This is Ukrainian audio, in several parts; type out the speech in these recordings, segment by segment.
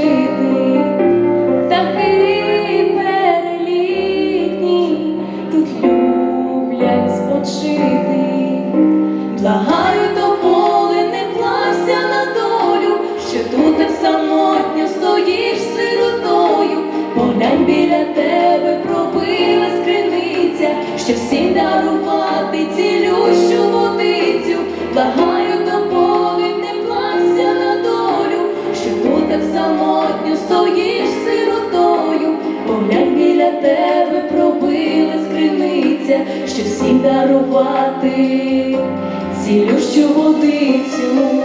жити, птахи перелітні, тут люблять спочити. тебе пробилась скриниця, щоб всім дарувати цілющу водицю.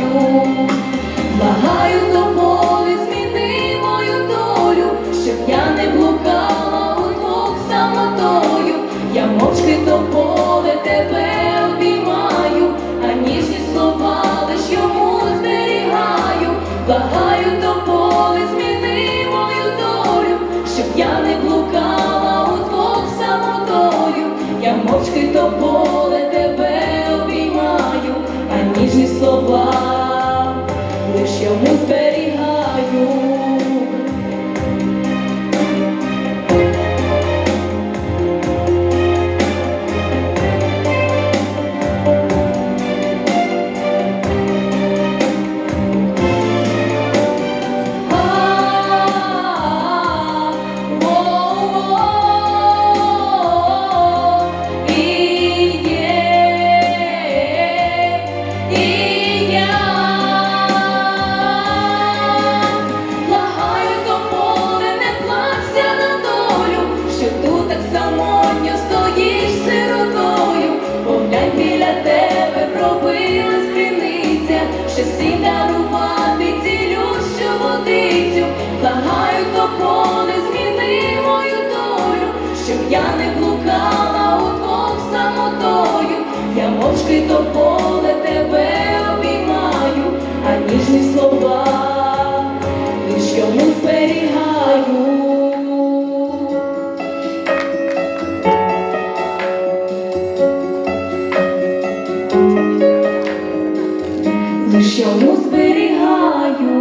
you поле тебе обіймаю, а ніжні слова. часи дарувати цілющу водицю, благаю того не зміни мою долю, щоб я не блукала у двох самотою, я мовчки до поле. лиш йому зберігаю.